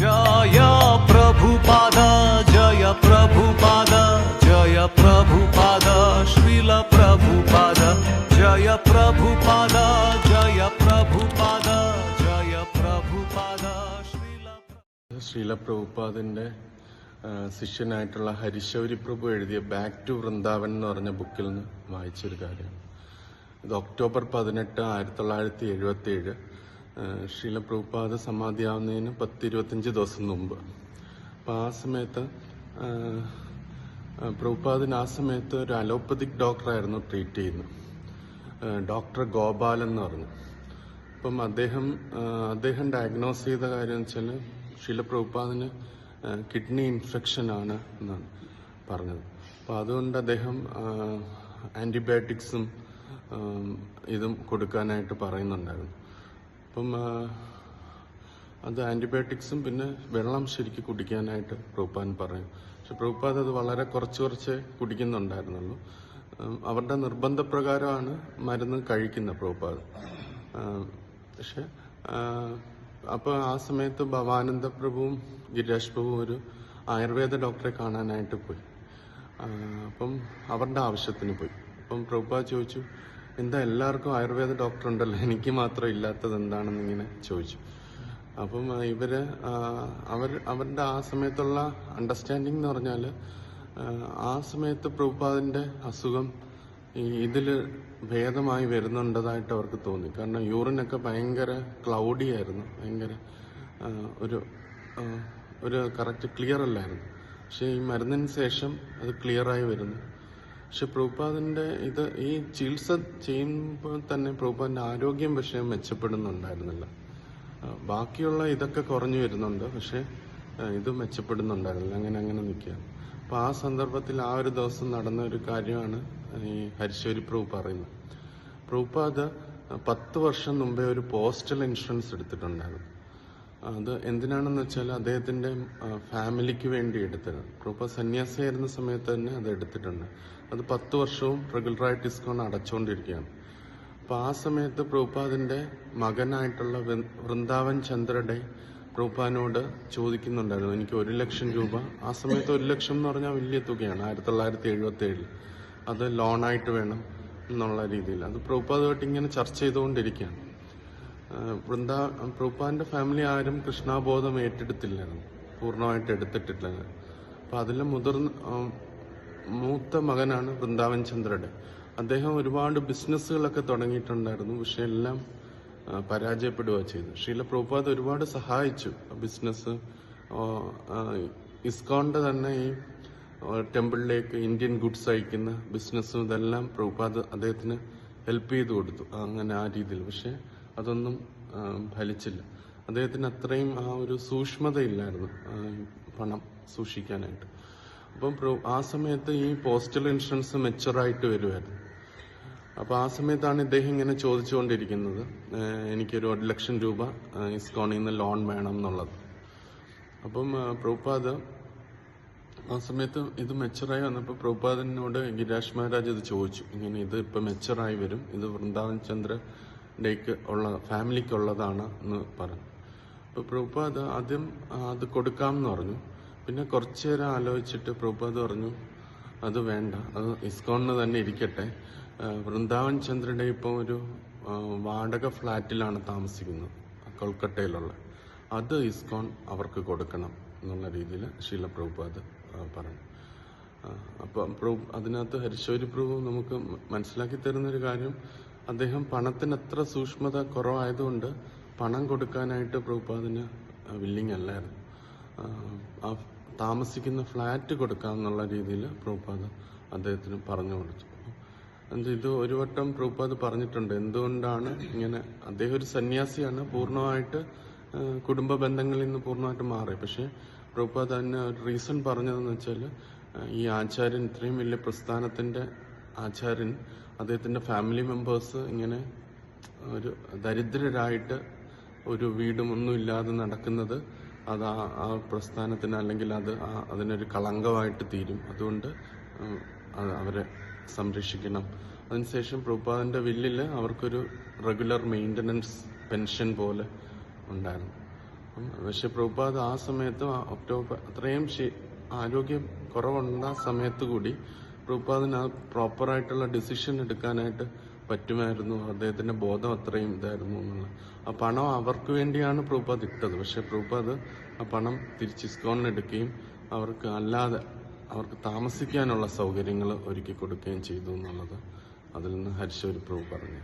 ജയ ശിഷ്യനായിട്ടുള്ള ഹരിശൗരി പ്രഭു എഴുതിയ back to Vrindavan എന്ന് പറഞ്ഞ ബുക്കിൽ നിന്ന് വായിച്ചൊരു കാര്യം. ഇത് ഒക്ടോബർ പതിനെട്ട് ആയിരത്തി തൊള്ളായിരത്തി എഴുപത്തി ഏഴ് ശ്രീല പ്രഭുപാദ സമാധിയാവുന്നതിന് പത്ത് ഇരുപത്തഞ്ച് ദിവസം മുമ്പ്. അപ്പം ആ സമയത്ത് പ്രഭുപാദിന് ആ സമയത്ത് ഒരു അലോപ്പതിക് ഡോക്ടറായിരുന്നു ട്രീറ്റ് ചെയ്യുന്നത്. ഡോക്ടർ ഗോപാൽ എന്ന് പറഞ്ഞു. അപ്പം അദ്ദേഹം അദ്ദേഹം ഡയഗ്നോസ് ചെയ്ത കാര്യം വെച്ചാൽ ശീലപ്രഭുപാദിന് കിഡ്നി ഇൻഫെക്ഷൻ ആണ് എന്നാണ് പറഞ്ഞത്. അപ്പം അതുകൊണ്ട് അദ്ദേഹം ആന്റിബയോട്ടിക്സും ഇതും കൊടുക്കാനായിട്ട് പറയുന്നുണ്ടായിരുന്നു. അപ്പം അത് ആന്റിബയോട്ടിക്സും പിന്നെ വെള്ളം ശരിക്കും കുടിക്കാനായിട്ട് പ്രൂപ്പാൻ പറയും. പക്ഷെ പ്രഭുപാദ് അത് വളരെ കുറച്ച് കുറച്ച് കുടിക്കുന്നുണ്ടായിരുന്നുള്ളൂ. അവരുടെ നിർബന്ധപ്രകാരമാണ് മരുന്ന് കഴിക്കുന്നത് പ്രഭുപാദ് പക്ഷെ അപ്പോൾ ആ സമയത്ത് ഭവാനന്ദ പ്രഭുവും ഗിരീഷ് പ്രഭുവും ഒരു ആയുർവേദ ഡോക്ടറെ കാണാനായിട്ട് പോയി. അപ്പം അവരുടെ ആവശ്യത്തിന് പോയി. അപ്പം പ്രഭുപാ ചോദിച്ചു എന്താ എല്ലാവർക്കും ആയുർവേദ ഡോക്ടർ ഉണ്ടല്ലോ. എനിക്ക് മാത്രം ഇല്ലാത്തത് എന്താണെന്ന് ഇങ്ങനെ ചോദിച്ചു. അപ്പം ഇവർ അവർ അവരുടെ ആ സമയത്തുള്ള അണ്ടർസ്റ്റാൻഡിങ് എന്ന് പറഞ്ഞാൽ ആ സമയത്ത് പ്രഭുപാദിന്റെ അസുഖം ഇതിൽ ഭേദമായി വരുന്നുണ്ടതായിട്ട് അവർക്ക് തോന്നി. കാരണം യൂറിനൊക്കെ ഭയങ്കര ക്ലൗഡി ആയിരുന്നു. ഭയങ്കര ഒരു ഒരു കറക്റ്റ് ക്ലിയർ അല്ലായിരുന്നു. പക്ഷേ ഈ മരുന്നിന് ശേഷം അത് ക്ലിയറായി വരുന്നു. പക്ഷെ പ്രഭുപാദിന്റെ ഇത് ഈ ചികിത്സ ചെയ്യുമ്പോൾ തന്നെ പ്രഭുപാദിന്റെ ആരോഗ്യം പക്ഷേ മെച്ചപ്പെടുന്നുണ്ടായിരുന്നില്ല. ബാക്കിയുള്ള ഇതൊക്കെ കുറഞ്ഞു വരുന്നുണ്ട്. പക്ഷേ ഇത് മെച്ചപ്പെടുന്നുണ്ടായിരുന്നില്ല. അങ്ങനെ അങ്ങനെ നിൽക്കുക അപ്പോൾ ആ സന്ദർഭത്തിൽ ആ ഒരു ദിവസം നടന്ന ഒരു കാര്യമാണ് ഈ ഹരിശ്വരി പ്രഭു പറയുന്നത്. പ്രഭുപാദ് പത്ത് വർഷം മുമ്പേ ഒരു പോസ്റ്റൽ ഇൻഷുറൻസ് എടുത്തിട്ടുണ്ടായിരുന്നു. അത് എന്തിനാണെന്ന് വെച്ചാൽ അദ്ദേഹത്തിന്റെ ഫാമിലിക്ക് വേണ്ടി എടുത്തത് പ്രഭുപാദ് സന്യാസിയായിരുന്ന സമയത്ത് തന്നെ അത് എടുത്തിട്ടുണ്ട്. അത് പത്ത് വർഷവും റെഗുലറായിട്ട് ഇസ്കോൺ അടച്ചുകൊണ്ടിരിക്കുകയാണ് അപ്പോൾ ആ സമയത്ത് പ്രഭുപാദിന്റെ മകനായിട്ടുള്ള വൃന്ദാവൻ ചന്ദ്രയുടെ പ്രഭുപാദിനോട് ചോദിക്കുന്നുണ്ടായിരുന്നു എനിക്ക് ഒരു ലക്ഷം രൂപ. ആ സമയത്ത് ഒരു ലക്ഷം എന്ന് പറഞ്ഞാൽ വലിയ തുകയാണ് ആയിരത്തി തൊള്ളായിരത്തി എഴുപത്തി ഏഴിൽ അത് ലോണായിട്ട് വേണം എന്നുള്ള രീതിയിൽ. അത് പ്രഭുപാദുമായിട്ട് ഇങ്ങനെ ചർച്ച ചെയ്തുകൊണ്ടിരിക്കുകയാണ്. വൃന്ദ പ്രഭുപാദിന്റെ ഫാമിലി ആരും കൃഷ്ണാബോധം ഏറ്റെടുത്തില്ലായിരുന്നു പൂർണമായിട്ട് എടുത്തിട്ടില്ല. അപ്പൊ അതിലെ മുതിർന്ന മൂത്ത മകനാണ് വൃന്ദാവൻ ചന്ദ്രയുടെ അദ്ദേഹം ഒരുപാട് ബിസിനസ്സുകളൊക്കെ തുടങ്ങിയിട്ടുണ്ടായിരുന്നു. പക്ഷെ എല്ലാം പരാജയപ്പെടുക ചെയ്തു. ഷീല പ്രഭുപാദ് ഒരുപാട് സഹായിച്ചു ബിസിനസ് ഇസ്കോണിന്റെ തന്നെ ഈ ടെമ്പിളിലേക്ക് ഇന്ത്യൻ ഗുഡ്സ് അയക്കുന്ന ബിസിനസ്സും ഇതെല്ലാം പ്രഭുപാദ് അദ്ദേഹത്തിന് ഹെൽപ്പ് ചെയ്ത് കൊടുത്തു. അങ്ങനെ ആ രീതിയിൽ. പക്ഷെ അതൊന്നും ഫലിച്ചില്ല. അദ്ദേഹത്തിന് അത്രയും ആ ഒരു സൂക്ഷ്മതയില്ലായിരുന്നു പണം സൂക്ഷിക്കാനായിട്ട്. അപ്പം ആ സമയത്ത് ഈ പോസ്റ്റൽ ഇൻഷുറൻസ് മെച്ചറായിട്ട് വരുമായിരുന്നു അപ്പൊ ആ സമയത്താണ് ഇദ്ദേഹം ഇങ്ങനെ ചോദിച്ചുകൊണ്ടിരിക്കുന്നത് എനിക്കൊരു ഒരു ലക്ഷം രൂപ ഇസ്കോണിൽ നിന്ന് ലോൺ വേണം എന്നുള്ളത് അപ്പം പ്രഭുപാദ് ആ സമയത്ത് ഇത് മെച്ചറായി വന്നപ്പോൾ പ്രഭുപാദിനോട് ഗിരാഷ് മഹാരാജ് ഇത് ചോദിച്ചു. ഇങ്ങനെ ഇത് ഇപ്പൊ മെച്ചറായി വരും. ഇത് വൃന്ദാവൻ ചന്ദ്രയിലേക്ക് ഉള്ള ഫാമിലിക്കുള്ളതാണ് എന്ന് പറഞ്ഞു. അപ്പൊ പ്രഭുപാദ് ആദ്യം അത് കൊടുക്കാം എന്ന് പറഞ്ഞു. പിന്നെ കുറച്ച് നേരം ആലോചിച്ചിട്ട് പ്രഭുപാദ് പറഞ്ഞു അത് വേണ്ട അത് ഇസ്കോണിന് തന്നെ ഇരിക്കട്ടെ. വൃന്ദാവൻ ചന്ദ്രയുടെ ഇപ്പം ഒരു വാടക ഫ്ലാറ്റിലാണ് താമസിക്കുന്നത് കൊൽക്കട്ടയിലുള്ള. അത് ഇസ്കോൺ അവർക്ക് കൊടുക്കണം എന്നുള്ള രീതിയിൽ ശീല പ്രഭുപാദ് പറഞ്ഞു. അപ്പം പ്രഭു അതിനകത്ത് ഹരിശൗരി പ്രഭു നമുക്ക് മനസ്സിലാക്കി തരുന്നൊരു കാര്യം അദ്ദേഹം പണത്തിന് അത്ര സൂക്ഷ്മത കുറവായതുകൊണ്ട് പണം കൊടുക്കാനായിട്ട് പ്രഭുപാദിന് വില്ലിങ് അല്ലായിരുന്നു. ആ താമസിക്കുന്ന ഫ്ലാറ്റ് കൊടുക്കാമെന്നുള്ള രീതിയിൽ പ്രൂപ്പാദ് അദ്ദേഹത്തിന് പറഞ്ഞു കൊടുത്തു. എന്ത് ഇത് ഒരു വട്ടം പ്രൂപ്പാദ് പറഞ്ഞിട്ടുണ്ട്. എന്തുകൊണ്ടാണ് ഇങ്ങനെ അദ്ദേഹം ഒരു സന്യാസിയാണ് പൂർണമായിട്ട് കുടുംബ ബന്ധങ്ങളിൽ നിന്ന് പൂർണമായിട്ട് മാറി. പക്ഷേ പ്രൂപ്പാദ് അതിന് ഒരു റീസൺ പറഞ്ഞതെന്ന് വെച്ചാൽ ഈ ആചാര്യൻ ഇത്രയും വലിയ പ്രസ്ഥാനത്തിന്റെ ആചാര്യൻ അദ്ദേഹത്തിന്റെ ഫാമിലി മെമ്പേഴ്സ് ഇങ്ങനെ ഒരു ദരിദ്രരായിട്ട് ഒരു വീടും ഒന്നും ഇല്ലാതെ നടക്കുന്നത് അത് ആ പ്രസ്ഥാനത്തിന് അല്ലെങ്കിൽ അത് അതിനൊരു കളങ്കമായിട്ട് തീരും. അതുകൊണ്ട് അവരെ സംരക്ഷിക്കണം. അതിനുശേഷം പ്രഭുപാദന്റെ വില്ലിൽ അവർക്കൊരു റെഗുലർ മെയിന്റനൻസ് പെൻഷൻ പോലെ ഉണ്ടായിരുന്നു. പക്ഷെ പ്രഭുപാദ് ആ സമയത്ത് ഒക്ടോബർ അത്രയും ആരോഗ്യം കുറവുണ്ട സമയത്ത് കൂടി പ്രഭുപാദിന് ആ പ്രോപ്പറായിട്ടുള്ള ഡിസിഷൻ എടുക്കാനായിട്ട് പറ്റുമായിരുന്നു. അദ്ദേഹത്തിന്റെ ബോധം അത്രയും ഇതായിരുന്നു എന്നുള്ളത്. ആ പണം അവർക്ക് വേണ്ടിയാണ് പ്രഭുപാദ് ഇട്ടത്. പക്ഷെ പ്രഭുപാദ് ആ പണം തിരിച്ച് ഇസ്കോണിനെടുക്കുകയും അവർക്ക് അല്ലാതെ അവർക്ക് താമസിക്കാനുള്ള സൗകര്യങ്ങൾ ഒരുക്കി കൊടുക്കുകയും ചെയ്തു എന്നുള്ളത് അതിൽ നിന്ന് ഹരിശോരി പ്രഭു പറഞ്ഞു.